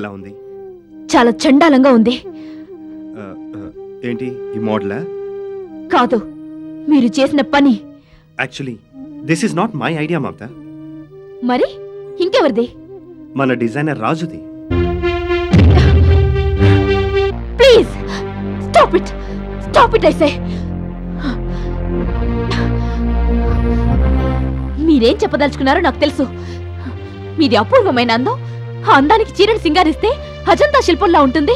ఎలా ఉంది. చాలా చండాలంగా ఉంది. ఏంటి ఈ మోడలా? కాదు మీరు చేసిన పని. Actually this is not my idea Mamata మరి ఇంకెవరిది? మన designer రాజుది. Please stop it stop it I say. మీరేం చెప్పదలుచుకున్నారో నాకు తెలుసు. మీది అపూర్వమైన అందం. అందానికి చీరను సింగారిస్తే అజంతా శిల్పంలా ఉంటుంది.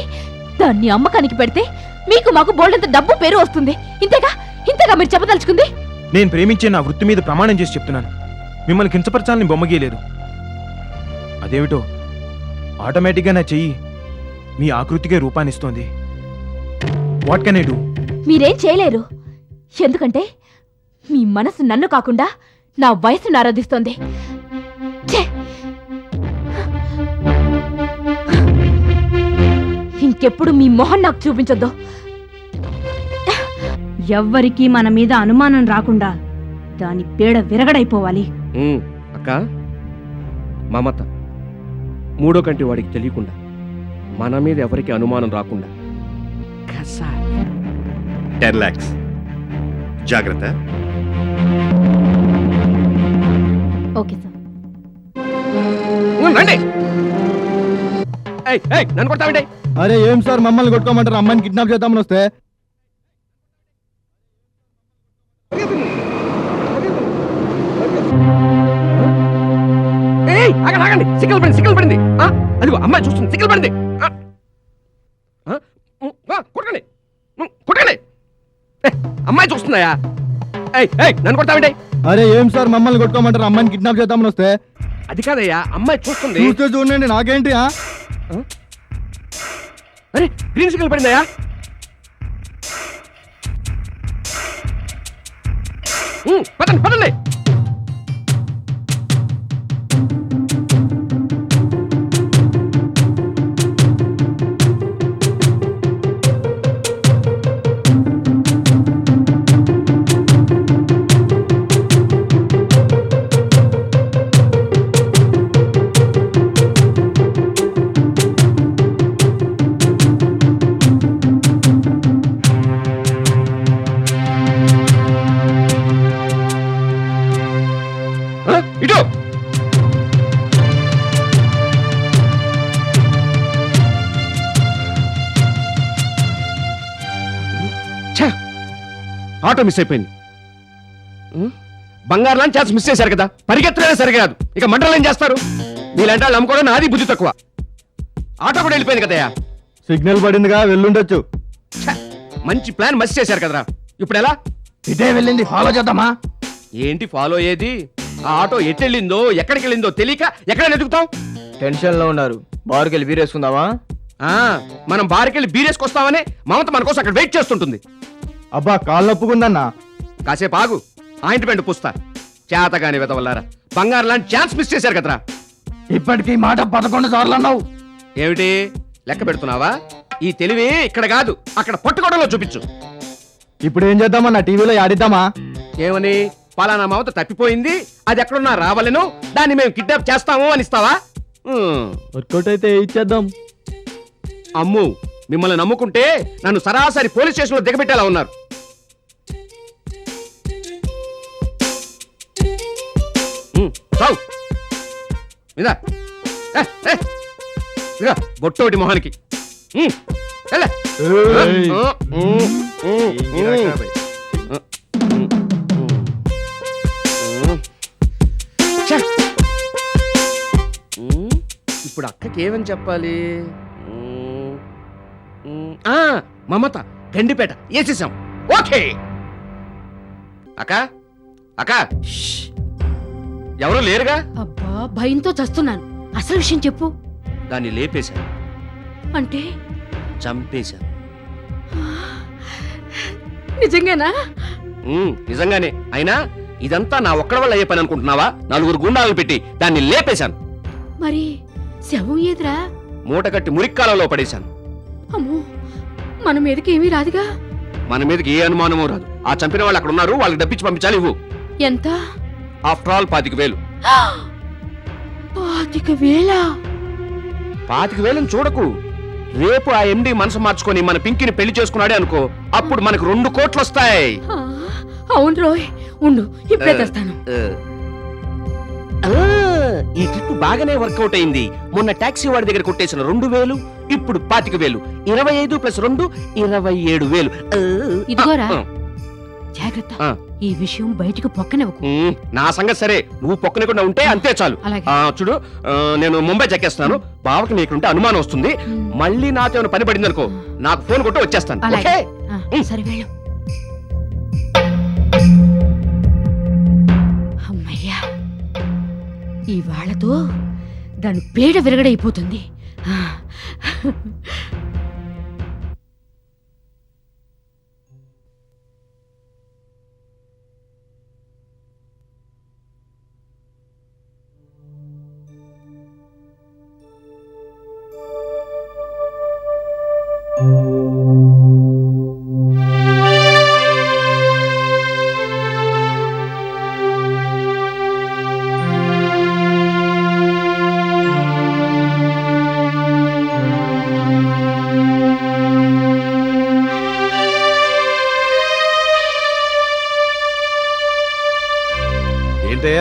దాన్ని అమ్మకానికి పెడితే మీకు మాకు బోల్డంత డబ్బు పేరు వస్తుంది. ఇంతేగా? ఇంతేగా మీరు చెప్పదలుచుకుంది? నేను ప్రేమించే నా వృత్తి మీద ప్రమాణం చేసి చెప్తున్నాను. మిమ్మల్ని కించపరచాలని బొమ్మగీయలేదు. అదేమిటో? ఆటోమేటిక్గా నా చెయ్యి మీ ఆకృతికే రూపాన్నిస్తోంది. వాట్ కెన్ ఐ డూ మీరేం చేయలేరు. ఎందుకంటే మీ మనసు నన్ను కాకుండా నా వయసును ఆరాధిస్తోంది. ఇంకెప్పుడు మీ మొహం నాకు చూపించొద్దు. ఎవ్వరికీ మన మీద అనుమానం రాకుండా దాని పేడ విరగడైపోవాలి. అక్క మమత మూడో కంటి వాడికి తెలియకుండా మన మీద ఎవరికి అనుమానం రాకుండా. కసాయ్. టెన్ ల్యాక్స్ జాగ్రత్త. Okay sir. ఉమ్, రండి. ఏయ్, ఏయ్, నన్ను కొడతామండి అరే ఏం సార్? మమ్మల్ని కొట్టుకోమంటారు? అమ్మాయిని కిడ్నాప్ చేద్దామని వస్తే? ఆగండి సిక్కలు పడింది పడింది. అదిగో అమ్మాయి చూస్తుంది. పడింది. కొట్టండి. ఏయ్, అమ్మాయి ఏయ్ నన్ను కొడతామండి అరే ఏం సార్? మమ్మల్ని కొట్టుకోమంటారు? అమ్మాయిని కిడ్నాప్ చేద్దామని వస్తే? అది కాదయ్యా అమ్మాయి చూస్తుంది. చూస్తే చూడండి నాకేంటి ఆ? అరే గ్రీన్ సిగ్నల్ పడిందయ్యా. పదండి పదండి. ఆటో మిస్ అయిపోయింది. బంగారు లాంటి ఛాన్స్ మిస్ చేశారు కదా. పరిగెత్తలేదా సరికాదు ఇక మంటలు ఏం చేస్తారు? మీలాంటి వాళ్ళు నమ్ముకోవడం నాది బుద్ధి తక్కువ. ఆటో కూడా వెళ్ళిపోయింది కదయ్యా. సిగ్నల్ పడిందిగా వెళ్ళుండొచ్చు. ఛ! మంచి ప్లాన్ మస్ చేశారు కదరా. ఇప్పుడు ఎలా? ఇదే వెళ్ళింది. ఫాలో చేద్దామా? ఏంటి ఫాలో అయ్యేది ఆ ఆటో ఎట్టెళ్ళిందో ఎక్కడికి వెళ్ళిందో తెలియక ఎక్కడ వెతుకుతాం టెన్షన్లో ఉన్నారు. బారుకి వెళ్ళి వీరేసుకుందామా ఆ మనం బారికెళ్ళి బీరేసుకొస్తామని మమత మన కోసం అక్కడ వెయిట్ చేస్తుంటుంది. అబ్బా కాళ్ళు నొప్పుకుందన్నా కాసేపు ఆగు. ఆయింట్మెంట్ పుస్తా. చేతగాని వెతవల్లారా బంగారు లాంటి ఛాన్స్ మిస్ చేశారు కదరా. ఇప్పటికీ మాట పదకొండు సార్లు అన్నావు. ఏమిటి? లెక్క పెడుతున్నావా? ఈ తెలివి ఇక్కడ కాదు. అక్కడ పట్టుకోవడంలో చూపించు. ఇప్పుడు ఏం చేద్దామన్నా? టీవీలో ఆడిద్దామా ఏమని? పలానా మమత తప్పిపోయింది. అది ఎక్కడున్నా రావాలను. దాన్ని మేము కిడ్నాప్ చేస్తాము అని ఇస్తావా? ఉమ్, వర్కౌట్ అయితే ఇచ్చేద్దాం. అమ్ము మిమ్మల్ని నమ్ముకుంటే నన్ను సరాసరి పోలీస్ స్టేషన్లో దిగబెట్టేలా ఉన్నారు. చావు ఇదా. ఇదిగో, బొట్టోటి మొహానికి. ఇప్పుడు అక్కకి ఏమని చెప్పాలి? ఉమ్, ఉమ్, ఆ, మమత గండిపేట వేసేసాం ఓకే. అక్క అక్క. ఎవరు లేరుగా? అబ్బా భయంతో చస్తున్నాను. అసలు విషయం చెప్పు. దాన్ని లేపేశాను. అంటే? చంపేశాను. నిజంగానా? నిజంగానే. అయినా ఇదంతా నా ఒక్కడ వల్ల అయ్యే పని అనుకుంటున్నావా? నలుగురు గుండాలను పెట్టి దాన్ని లేపేశాను. మరి శవం ఏదిరా? మూట కట్టి మురిక్కాలలో పడేశాను. అమ్మో మన మీదకి ఏమీ రాదుగా? మన మీదకి ఏ అనుమానమూ రాదు. ఆ చంపిన వాళ్ళు అక్కడ ఉన్నారు వాళ్ళకి డబ్బిచ్చి పంపించాలి ఇవ్వు. ఎంత? ఆఫ్టర్ ఆల్ పాతిక వేలు. పాతిక వేల? పాతిక వేలను చూడకు. రేపు ఆ ఎండి మనసు మార్చుకొని మన పింకిని పెళ్ళి చేసుకున్నాడే అనుకో అప్పుడు మనకు రెండు కోట్లు వస్తాయి అవును రోయ్. ఉండు ఇప్పుడే తెస్తాను. ఈ ట్రిప్ బాగానే వర్కౌట్ అయింది. మొన్న టాక్సీ వాడి దగ్గర కొట్టేసిన రెండు వేలు ఇప్పుడు పాతిక వేలు. ఇరవై ఐదు ప్లస్ రెండు ఇరవై ఏడు వేలు. ఇదిగోరా. జాగ్రత్త. ఆ. ఈ విషయం బయటకు పొక్కనివ్వకు. ఉమ్, నా సంగతి సరే. నువ్వు పొక్కనకుండా ఉంటే అంతే చాలు. అలాగే. ఆ, చూడు ఆ, నేను ముంబై చెక్కేస్తున్నాను బావకి నీకుంటే అనుమానం వస్తుంది. మళ్ళీ నాతో ఏమైనా పని పడింది అనుకో నాకు ఫోన్ కొట్టి వచ్చేస్తాను. అలాగే. ఓకే? ఆ, సరే వెళ్ళు. అమ్మయ్యా ఈ వాళ్ళతో దాని పేడ విరగడైపోతుంది. ఆ.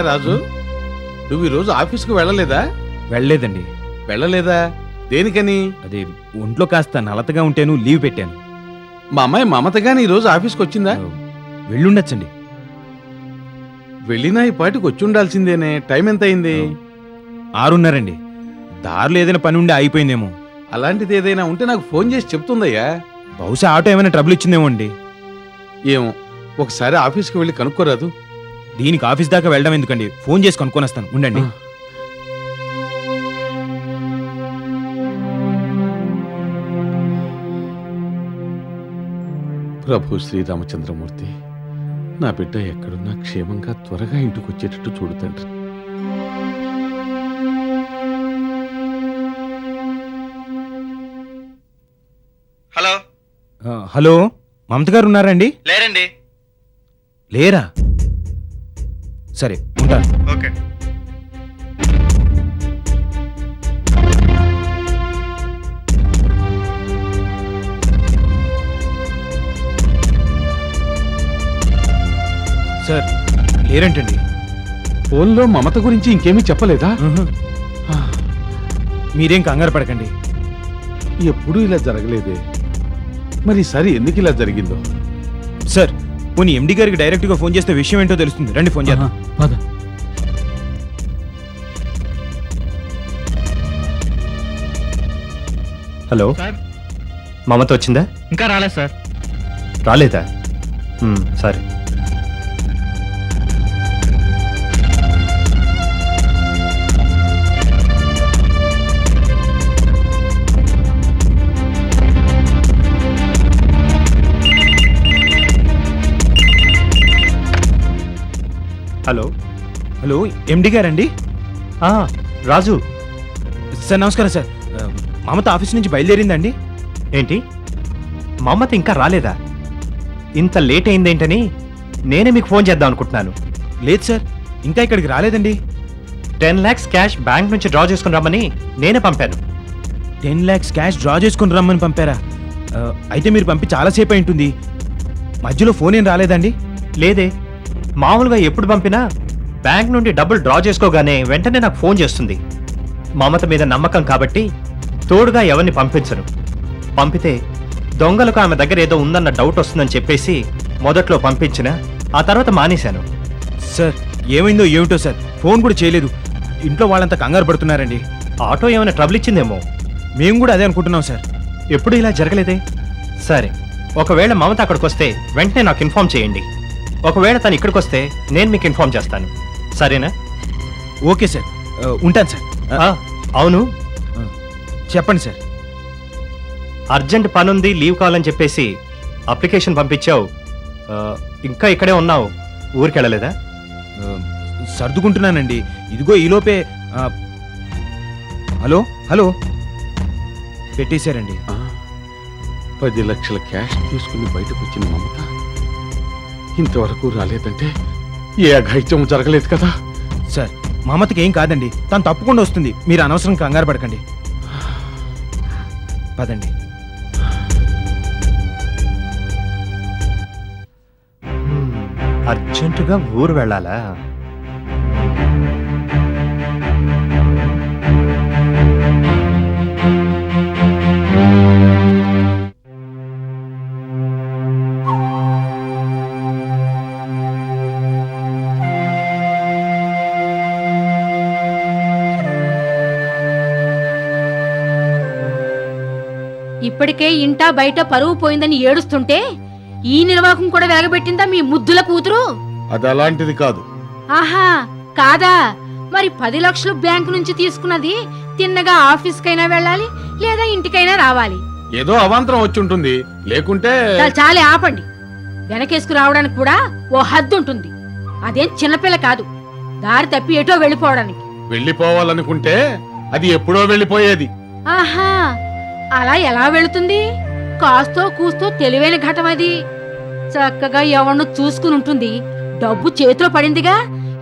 ఏంటయ్యా రాజు నువ్వు ఈరోజు ఆఫీస్కి వెళ్ళలేదా? వెళ్ళలేదండి. వెళ్ళలేదా? దేనికని? అదే ఒంట్లో కాస్త నలతగా ఉంటేను లీవ్ పెట్టాను. మా అమ్మాయి మమతగాని ఈరోజు ఆఫీస్కి వచ్చిందా? వెళ్ళుండొచ్చండి. వెళ్ళినా ఈ పాటికి వచ్చి ఉండాల్సిందేనే టైం ఎంత అయింది ఆరున్నారండి. దారిలో ఏదైనా పని ఉండి అయిపోయిందేమో అలాంటిది ఏదైనా ఉంటే నాకు ఫోన్ చేసి చెప్తుందయ్యా. బహుశా ఆటో ఏమైనా ట్రబుల్ ఇచ్చిందేమో అండి. ఏమో ఒకసారి ఆఫీస్కి వెళ్ళి కనుక్కోరాదు. దీనికి ఆఫీస్ దాకా వెళ్ళడం ఎందుకండి? ఫోన్ చేసి కనుక్కొని వస్తాను ఉండండి. ప్రభు శ్రీరామచంద్రమూర్తి నా బిడ్డ ఎక్కడున్నా క్షేమంగా త్వరగా ఇంటికి వచ్చేటట్టు చూడు తండ్రి. హలో? హలో? మమత గారు ఉన్నారండి? లేరండి. లేరా? సరే ఉంటాను. ఓకే. సార్ లేరంటండి. ఫోన్లో మమత గురించి ఇంకేమీ చెప్పలేదా. మీరేం కంగారు పడకండి. ఎప్పుడూ ఇలా జరగలేదే. మరి ఈసారి ఎందుకు ఇలా జరిగిందో? సార్ పోనీ ఎండి గారికి డైరెక్ట్గా ఫోన్ చేస్తే విషయం ఏంటో తెలుస్తుంది. రండి ఫోన్ చేద్దాం. పద. హలో. సార్. మమత వచ్చిందా? ఇంకా రాలేదు సార్. రాలేదా? సరే. హలో. హలో ఎండి గారండి? రాజు. సార్ నమస్కారం సార్. మమత ఆఫీస్ నుంచి బయలుదేరిందండి. ఏంటి? మమత ఇంకా రాలేదా? ఇంత లేట్ అయిందేంటని నేనే మీకు ఫోన్ చేద్దాం అనుకుంటున్నాను. లేదు సార్ ఇంకా ఇక్కడికి రాలేదండి. టెన్ ల్యాక్స్ క్యాష్ బ్యాంక్ నుంచి డ్రా చేసుకుని రమ్మని నేనే పంపాను. టెన్ ల్యాక్స్ క్యాష్ డ్రా చేసుకుని రమ్మని పంపారా? అయితే మీరు పంపి చాలాసేపు అయి ఉంటుంది మధ్యలో ఫోన్ ఏం రాలేదండి? లేదే. మామూలుగా ఎప్పుడు పంపినా బ్యాంక్ నుండి డబ్బులు డ్రా చేసుకోగానే వెంటనే నాకు ఫోన్ చేస్తుంది. మమత మీద నమ్మకం కాబట్టి తోడుగా ఎవరిని పంపించను. పంపితే దొంగలకు ఆమె దగ్గర ఏదో ఉందన్న డౌట్ వస్తుందని చెప్పేసి మొదట్లో పంపించిన ఆ తర్వాత మానేశాను. సార్ ఏమైందో ఏమిటో సార్ ఫోన్ కూడా చేయలేదు. ఇంట్లో వాళ్ళంతా కంగారు పడుతున్నారండి. ఆటో ఏమైనా ట్రబుల్ ఇచ్చిందేమో? మేము కూడా అదే అనుకుంటున్నాం సార్. ఎప్పుడు ఇలా జరగలేదే? సరే ఒకవేళ మమత అక్కడికి వస్తే వెంటనే నాకు ఇన్ఫార్మ్ చేయండి. ఒకవేళ తను ఇక్కడికి వస్తే నేను మీకు ఇన్ఫార్మ్ చేస్తాను. సరేనా? Okay sir. ఆ, ఉంటాను సార్. ఆ, ఆ, అవును. చెప్పండి సార్. అర్జెంట్ పనుంది లీవ్ కావాలని చెప్పేసి అప్లికేషన్ పంపించావు. ఆ, ఇంకా ఇక్కడే ఉన్నావు. ఊరికి వెళ్ళలేదా? ఆ, సర్దుకుంటున్నానండి. ఇదిగో ఈలోపే ఆ, హలో హలో. పెట్టేశారండి. పది లక్షల క్యాష్ తీసుకుని బయటకు వచ్చిన మమత. ఇంతవరకు రాలేదంటే ఏ అఘాయిత్యం జరగలేదు కదా. సార్ మమతకి ఏం కాదండి. తను తప్పకుండా వస్తుంది. మీరు అనవసరం కంగారు పడకండి. పదండి. అర్జెంటుగా ఊరు వెళ్ళాలా? ఇప్పటికే ఇంటా బయట పరువు పోయిందని ఏడుస్తుంటే ఈ నిర్వాహకం కూడా వెలగబెట్టిందా మీ ముద్దుల కూతురు? అది అలాంటిది కాదు. ఆహా కాదా? మరి పది లక్షలు బ్యాంకు నుంచి తీసుకున్నది తిన్నగా ఆఫీస్కైనా వెళ్ళాలి లేదా ఇంటికైనా రావాలి? ఏదో అవాంతరం వచ్చి ఉంటుంది లేకుంటే చాలు చాలే ఆపండి. వెనకేసుకు రావడానికి కూడా ఓ హద్దు ఉంటుంది. అదేం చిన్నపిల్ల కాదు. దారి తప్పి ఎటో వెళ్ళిపోవడానికి. వెళ్ళిపోవాలనుకుంటే అది ఎప్పుడో వెళ్ళిపోయేది. ఆహా. అలా ఎలా వెళుతుంది? కాస్తో కూస్తో తెలివైన ఘటం అది. చక్కగా ఎవరిను చూసుకుని ఉంటుంది. డబ్బు చేతిలో పడిందిగా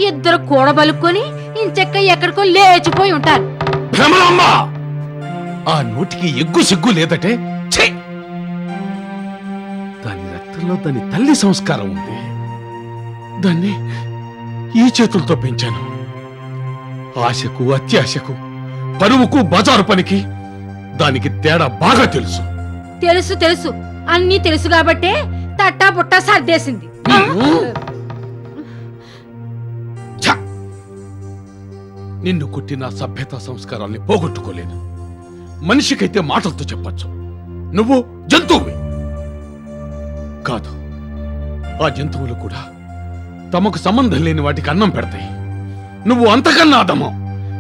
ఇద్దరు కూడబలుక్కొని ఇంచెక్క ఎక్కడికో లేచిపోయి ఉంటారు. ఆ నోటికి ఎగ్గు సిగ్గు లేదటే? దాని రక్తంలో దాని తల్లి సంస్కారం ఉంది. దాన్ని ఈ చేతులతో పెంచాను. ఆశకు అత్యాశకు పరువుకు బజారు పనికి దానికి తేడా బాగా తెలుసు. తెలుసు తెలుసు. అన్నీ తెలుసు కాబట్టే తట్టా పుట్టా సర్దేసింది? ఛ! నిన్ను కొట్టిన సభ్యత సంస్కారాల్ని పోగొట్టుకోలేను మనిషికైతే మాటలతో చెప్పచ్చు. నువ్వు జంతువువి. కాదు ఆ జంతువులు కూడా తమకు సంబంధం లేని వాటికి అన్నం పెడతాయి. నువ్వు అంతకన్నా అదమం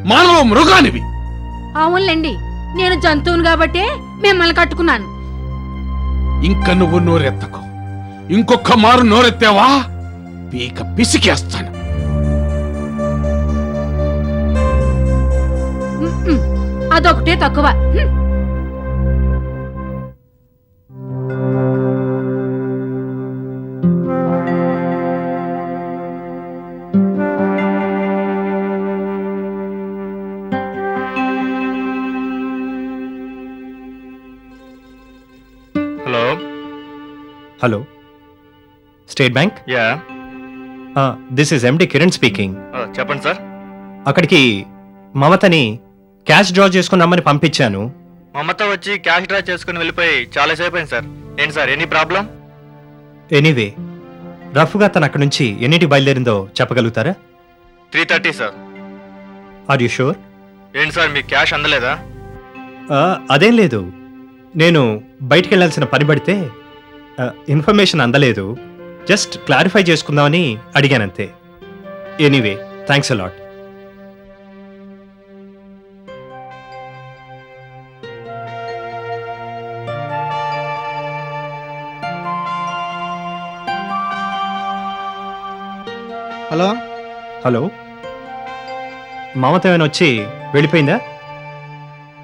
మానవ మృగానివి. అవునులేండి. నేను జంతువును కాబట్టే మిమ్మల్ని కట్టుకున్నాను. ఇంక నువ్వు నోరెత్తకు. ఇంకొక మారు నోరెత్తావా? పీక పిసికేస్తాను. అదొకటే తక్కువ. State bank? Yeah. This is MD Kiran speaking చెప్పండి సార్. అక్కడికి మమతని క్యాష్ డ్రా చేసుకుని రమ్మని పంపించాను. మమత వచ్చి క్యాష్ డ్రా చేసుకుని వెళ్ళిపోయి చాలా సేపు అయింది సార్. ఏంటి సార్ ఎనీ ప్రాబ్లం? ఎనీవే రఫ్గా తను అక్కడి నుంచి ఎన్నిటి బయలుదేరిందో చెప్పగలుగుతారా? Three thirty sir. Are you sure ఏంటి సార్ మీకు క్యాష్ అందలేదా? అదేం లేదు. నేను బయటికి వెళ్ళాల్సిన పని పడితే ఇన్ఫర్మేషన్ అందలేదు. జస్ట్ క్లారిఫై చేసుకుందామని అడిగానంతే. Anyway thanks a lot. Hello? Hello? Mamata ఏమైనా వచ్చి వెళ్ళిపోయిందా?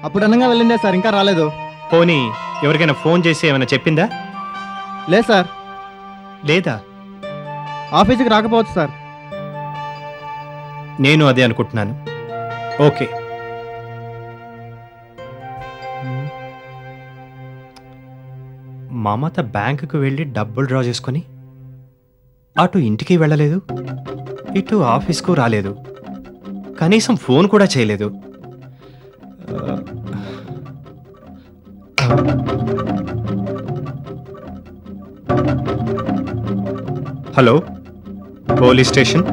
అప్పుడు అనగా వెళ్ళిందే సార్ ఇంకా రాలేదు. పోనీ ఎవరికైనా ఫోన్ చేసి ఏమైనా చెప్పిందా? లేదు సార్. లేదా? ఆఫీస్కి రాకపోవచ్చు సార్. నేను అదే అనుకుంటున్నాను. ఓకే. మమత బ్యాంకుకు వెళ్ళి డబ్బులు డ్రా చేసుకొని అటు ఇంటికి వెళ్ళలేదు ఇటు ఆఫీస్కు రాలేదు. కనీసం ఫోన్ కూడా చేయలేదు. Hello police station?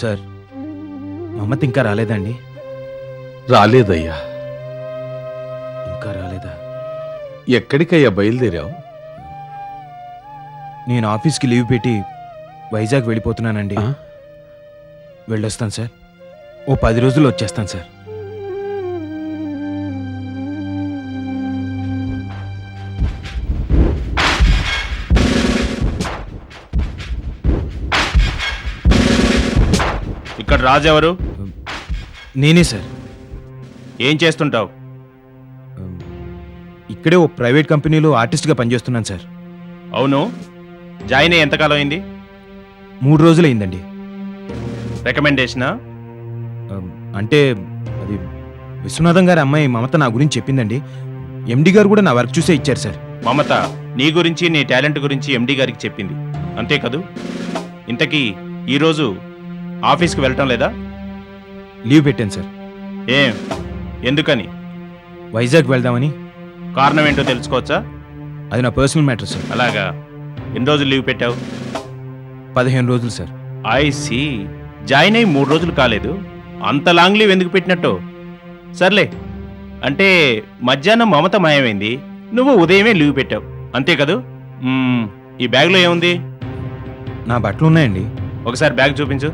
Sir Mamata ఇంకా రాలేదండి రాలేదయ్యా. ఎక్కడికయ్యా బయలుదేరావు? నేను ఆఫీస్కి లీవ్ పెట్టి వైజాగ్ వెళ్ళిపోతున్నానండి. ఆ? వెళ్ళొస్తాను సార్. ఓ పది రోజుల్లో వచ్చేస్తాను సార్. మరి రాజు ఎవరు నేనే సార్. ఏం చేస్తుంటావు? ఇక్కడే ఓ ప్రైవేట్ కంపెనీలో ఆర్టిస్ట్గా పనిచేస్తున్నాను సార్. అవును? జాయిన్ అయ్యి ఎంతకాలం అయింది మూడు రోజులు అయిందండి రికమెండేషనా అంటే అది విశ్వనాథం గారి అమ్మాయి మమత నా గురించి చెప్పిందండి. ఎండి గారు కూడా నా వర్క్ చూసే ఇచ్చారు సార్. మమత నీ గురించి నీ టాలెంట్ గురించి ఎండి గారికి చెప్పింది. అంతే కదూ? ఇంతకీ ఈరోజు ఆఫీస్కి వెళ్ళటం లేదా? లీవ్ పెట్టాను సార్. ఏం? ఎందుకని? వైజాగ్ వెళ్దామని కారణం ఏంటో తెలుసుకోవచ్చా? అది నా పర్సనల్ మ్యాటర్ సార్ అలాగా. ఎన్ని రోజులు లీవ్ పెట్టావు? పదిహేను రోజులు సార్ ఐ సి. జాయిన్ అయ్యి మూడు రోజులు కాలేదు. అంత లాంగ్ లీవ్ ఎందుకు పెట్టినట్టు? సర్లే. అంటే మధ్యాహ్నం మమత మాయమైంది. నువ్వు ఉదయమే లీవ్ పెట్టావు. అంతే కదూ? మ్మ్, ఈ బ్యాగ్లో ఏముంది? నా బట్టలు ఉన్నాయండి ఒకసారి బ్యాగ్ చూపించు.